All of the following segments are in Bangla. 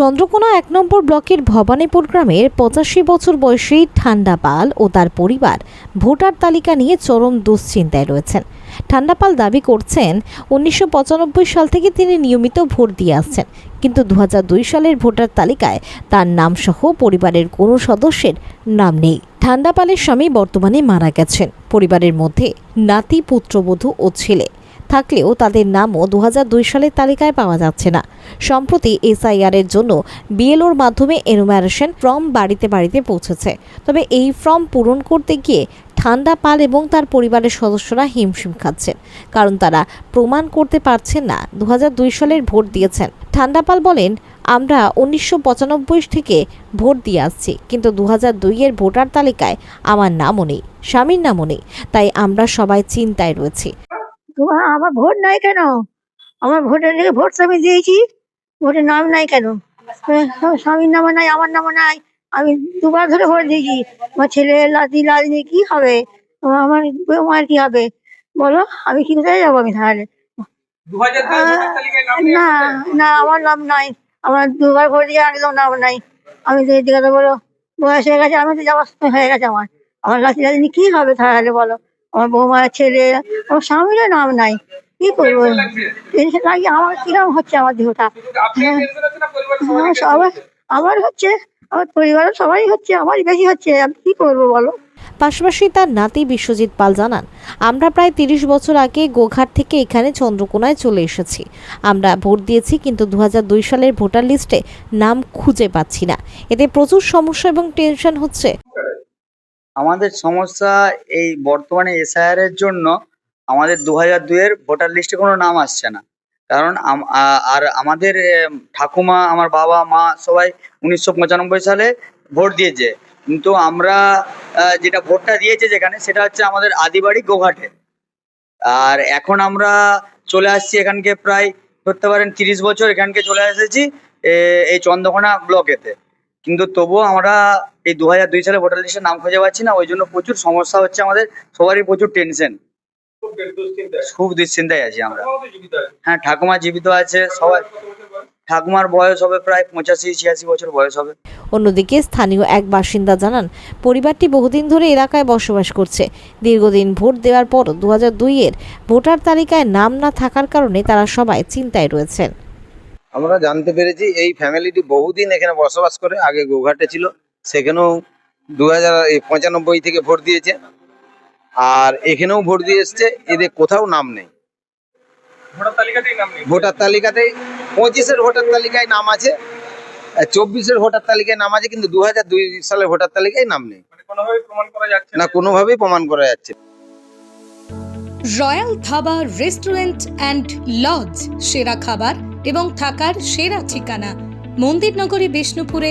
চন্দ্রকোনা এক নম্বর ব্লকের ভবানীপুর গ্রামের পঁচাশি বছর বয়সী ঠান্ডা পাল ও তার পরিবার ভোটার তালিকা নিয়ে চরম দুশ্চিন্তায় রয়েছেন। ঠান্ডা পাল দাবি করছেন, উনিশশো পঁচানব্বই সাল থেকে তিনি নিয়মিত ভোট দিয়ে আসছেন, কিন্তু দু হাজার দুই সালের ভোটার তালিকায় তার নামসহ পরিবারের কোনো সদস্যের নাম নেই। ঠান্ডা পালের স্বামী বর্তমানে মারা গেছেন। পরিবারের মধ্যে নাতি, পুত্রবধূ ও ছেলে থাকলেও তাদের নামও দু সালের তালিকায় পাওয়া যাচ্ছে না। সম্প্রতি এসআইআর এর জন্য বিএলওর মাধ্যমে এনুমারেশন ফর্ম বাড়িতে বাড়িতে পৌঁছেছে। তবে এই ফর্ম পূরণ করতে গিয়ে ঠান্ডা পাল এবং তার পরিবারের সদস্যরা হিমশিম খাচ্ছেন, কারণ তারা প্রমাণ করতে পারছেন না দু সালের ভোট দিয়েছেন। ঠান্ডা পাল বলেন, আমরা উনিশশো পঁচানব্বই থেকে ভোট দিয়ে আসছি, কিন্তু দু এর ভোটার তালিকায় আমার নামও নেই, স্বামীর নামও নেই, তাই আমরা সবাই চিন্তায় রয়েছি। তোমার আমার ভোট নাই কেন? আমার ভোটের লিগে ভোট আমি দিয়েছি ভোটের নাম নাই কেন? আমার স্বামীর নামও নাই আমার নামও নাই আমি দুবার ধরে ভোট দিয়েছি। আমার ছেলে লাদি লাদিনি কি হবে? আমার- আমার মায়ের কি হবে? বলো আমি কি কোথায় যাব আমি তাহলে? নাম না না আমার নাম নাই। আমার দুবার ভোট দিয়ে একদম নাম নাই। আমি তো এদিকে বলো বয়স হয়ে গেছে আমি তো যাওয়ার সময় হয়ে গেছে আমার। আমার লাদি লাদিনি কি হবে তাহলে বলো? আমার বৌমার ছেলে আমার স্বামীরও নাম নাই। কি করব? টেনশন? লাগে আমার কীরকম হচ্ছে আমার দেহটা? হ্যাঁ। পরিবারের আমার আমার হচ্ছে, আমার পরিবারের সবাই হচ্ছে, আমারই বেশি হচ্ছে। আমি কি করব বলো? পাশাপাশি তার নাতি বিশ্বজিৎ পাল জানান, আমরা প্রায় তিরিশ বছর আগে গোঘাট থেকে এখানে চন্দ্রকোনায় চলে এসেছি। আমরা ভোট দিয়েছি, কিন্তু দু সালের ভোটার লিস্টে নাম খুঁজে পাচ্ছি না। এতে প্রচুর সমস্যা এবং টেনশন হচ্ছে। আমাদের সমস্যা এই বর্তমানে এসআইআর এর জন্য আমাদের দু হাজার দুইয়ের ভোটার লিস্টে কোনো নাম আসছে না। কারণ আর আমাদের ঠাকুমা, আমার বাবা, মা সবাই উনিশশো পঁচানব্বই সালে ভোট দিয়েছে। কিন্তু আমরা যেটা ভোটটা দিয়েছে যেখানে সেটা হচ্ছে আমাদের আদিবাড়ি গোঘাটে। আর এখন আমরা চলে আসছি এখানকে প্রায় ধরতে পারেন তিরিশ বছর এখানকে চলে এসেছি এই চন্দ্রকোনা ব্লকেতে। কিন্তু তবুও আমরা এই দু হাজার দুই সালে ভোটার লিস্টে নাম খুঁজে পাচ্ছি না ওই জন্য প্রচুর সমস্যা হচ্ছে আমাদের সবারই প্রচুর টেনশন খুব দুশ্চিন্তায়। আছি আমরা। হ্যাঁ ঠাকুমা জীবিত আছে সবাই? ঠাকুমার বয়স হবে প্রায় পঁচাশি ছিয়াশি বছর বয়স হবে অন্যদিকে স্থানীয় এক বাসিন্দা জানান পরিবারটি বহুদিন ধরে এলাকায় বসবাস করছে দীর্ঘদিন ভোট দেওয়ার পর দু হাজার দুই এর ভোটার তালিকায় নাম না থাকার কারণে তারা সবাই চিন্তায় রয়েছেন আমরা জানতে পেরেছি এই ফ্যামিলিটি বহুদিন এখানে বসবাস করে আগে গোঘাটে ছিল সেখানেও দু হাজার পঁচানব্বই থেকে ভোট দিয়েছে। আর এখানেও ভোট দিয়ে এসছে এদের কোথাও নাম নেই। ভোটার তালিকাতেই নাম নেই। ভোটার তালিকাতে পঁচিশের ভোটার তালিকায় নাম আছে চব্বিশের ভোটার তালিকায় নাম আছে কিন্তু দু হাজার দুই সালের ভোটার তালিকায় নাম নেই। মানে প্রমাণ করা যাচ্ছে না কোনোভাবেই প্রমাণ করা যাচ্ছে royal dhaba restaurant and lodge সেরা খাবার এবং থাকার সেরা ঠিকানা মন্দিরনগরী বিষ্ণুপুরে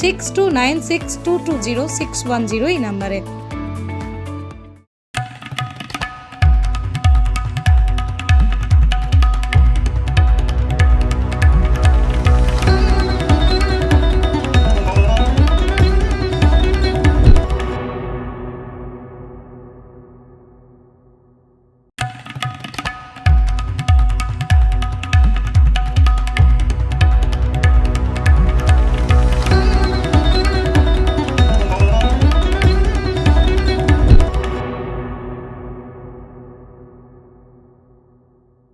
six two nine six two two zero six one zero এই নাম্বারে।